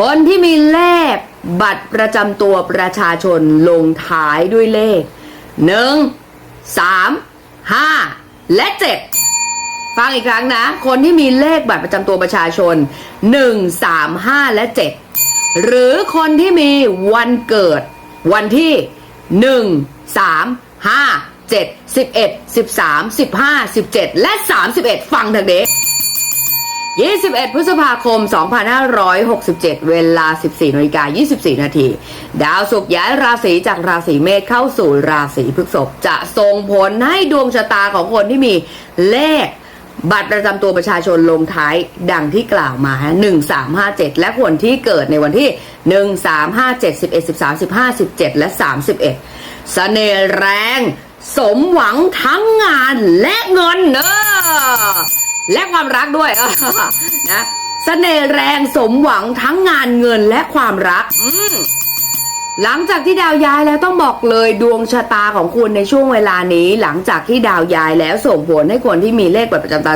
คนที่มีเลขบัตรประจำตัวประชาชนลงท้ายด้วยเลขหนึ่งสามห้าและเจ็ดฟังอีกครั้งนะ คนที่มีเลขบัตรประจำตัวประชาชนหนึ่งสามห้าและเจ็ดหรือคนที่มีวันเกิด วันที่หนึ่งสามห้าเจ็ดสิบเอ็ดสิบสามสิบห้าสิบเจ็ดและสามสิบเอ็ดฟังทางเด็ 21 พฤษภาคม 2567 เวลา 14นาฬิกา24 นาที ดาวศุกร์ย้ายราศีจากราศีเมษเข้าสู่ราศีพฤษภจะส่งผลให้ดวงชะตาของคนที่มีเลขบัตรประจำตัวประชาชนลงท้ายดังที่กล่าวมา 1357 และคนที่เกิดในวันที่ 1 3 5 7 11 13 15 17 และ 31เสน่ห์แรง สมหวังทั้งงานและเงินเนอะ และความรักด้วยนะเสน่ห์แรงสมหวังทั้งงานเงินและความรัก อืหลังจากที่ดาวย้ายแล้วต้องบอกเลยดวงชะตาของคุณในช่วงเวลานี้ หลังจากที่ดาวย้ายแล้วส่งผลให้คนที่มีเลขบัตรประจำตัว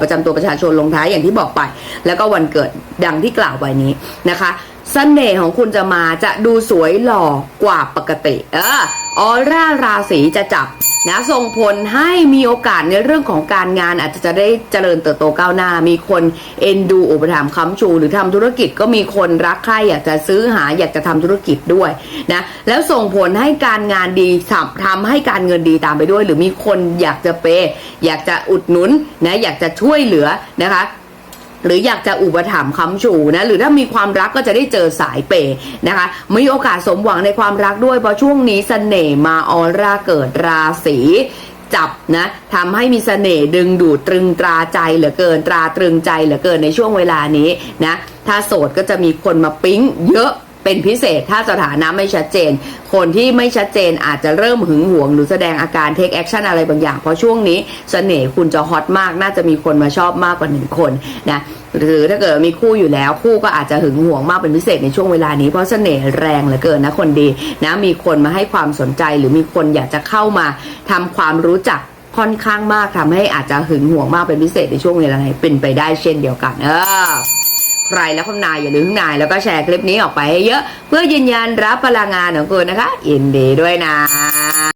ประจำตัวประชาชนลงท้ายอย่างที่บอกไป แล้วก็วันเกิดดังที่กล่าวไว้นี้นะคะเสน่ห์ของคุณจะมาจะดูสวยหล่อกว่าปกติ เออออร่าราศีจะจับ นะส่งผลให้มีโอกาสในเรื่องของการงานอาจจะจะได้เจริญเติบโตก้าวหน้า มีคนเอ็นดูอุปถัมภ์ค้ำชูหรือทำธุรกิจก็มีคนรักใคร่อยากจะซื้อหาอยากจะทำธุรกิจด้วยนะแล้วส่งผลให้การงานดีทำทำให้การเงินดีตามไปด้วย หรือมีคนอยากจะเปย์อยากจะอุดหนุนนะอยากจะช่วยเหลือนะคะ หรืออยากจะอุปถัมภ์ค้ำชูนะหรือถ้ามีความรักก็จะได้เจอสายเปย์นะคะมีโอกาสสมหวังในความรักด้วยเพราะช่วงนี้เสน่ห์มาออร่าเกิดราศีจับนะทำให้มีเสน่ห์ดึงดูดตรึงตราใจเหลือเกินตราตรึงใจเหลือเกินในช่วงเวลานี้นะถ้าโสดก็จะมีคนมาปิ๊งเยอะ เป็นพิเศษถ้าสถานะไม่ชัดเจน คนที่ไม่ชัดเจนอาจจะเริ่มหึงหวง หรือแสดงอาการเทคแอคชั่นอะไรบางอย่าง เพราะช่วงนี้เสน่ห์คุณจะฮอตมาก น่าจะมีคนมาชอบมากกว่าหนึ่งคนนะหรือถ้าเกิดมีคู่อยู่แล้วคู่ก็อาจจะหึงหวงมากเป็นพิเศษในช่วงเวลานี้เพราะเสน่ห์แรงเหลือเกินนะคนดีนะมีคนมาให้ความสนใจหรือมีคนอยากจะเข้ามาทำความรู้จักค่อนข้างมากทำให้อาจจะหึงหวงมากเป็นพิเศษในช่วงเวลาไหนเป็นไปได้เช่นเดียวกัน เออ ใครและคุณนายอย่าลืมคุณนายแล้วก็แชร์คลิปนี้ออกไปให้เยอะ เพื่อยืนยันรับพลังงานของคุณนะคะยินดีด้วยนะ